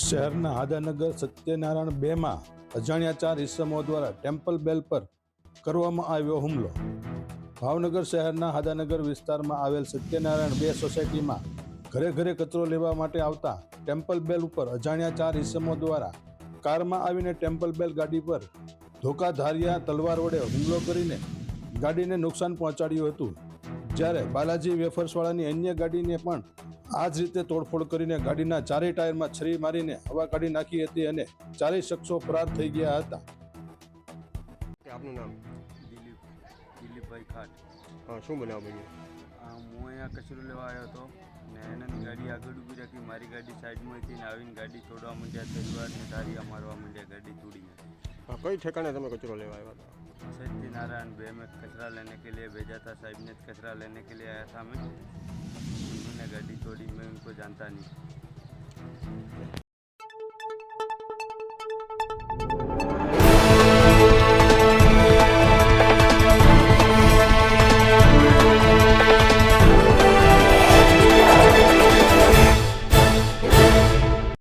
શહેરના હાદાનગર સત્યનારાયણ બેમાં અજાણ્યા ચાર ઇસમો દ્વારા ટેમ્પલ બેલ પર કરવામાં આવ્યો હુમલો. ભાવનગર શહેરના હાદાનગર વિસ્તારમાં આવેલ સત્યનારાયણ બે સોસાયટીમાં ઘરે ઘરે કચરો લેવા માટે આવતા ટેમ્પલ બેલ ઉપર અજાણ્યા ચાર ઇસમો દ્વારા કારમાં આવીને ટેમ્પલ બેલ ગાડી પર ધોકાધારિયા તલવાર વડે હુમલો કરીને ગાડીને નુકસાન પહોંચાડ્યું હતું. જ્યારે બાલાજી વેફર્સવાળાની અન્ય ગાડીને પણ આ જ રીતે તોડફોડ કરીને ગાડીના ચારેય ટાયરમાં છરી મારીને હવા કાઢી નાખી હતી અને ચારેય શખ્સો ફરાર થઈ ગયા હતા. આપનું નામ? દિલીપ દિલીપભાઈ ખાટ. હા શું બનાવ બન્યું આ હું અહીંયા કચરો લેવા આવ્યો હતો ને એનાની ગાડી આગળ ઊભી રાખી. મારી ગાડી સાઈડમાં હતી ને આવીને ગાડી તોડવા માંડ્યા તલવાર ને ધારિયા મારવા માંડ્યા ગાડી તોડીને હા કઈ ઠેકાણે તમે કચરો લેવા આવ્યા હતા? सत्यनारायण बे में कचरा लेने के लिए भेजा था साहब ने कचरा लेने के लिए आया था मैं उन्होंने गाड़ी तोड़ी मैं उनको जानता नहीं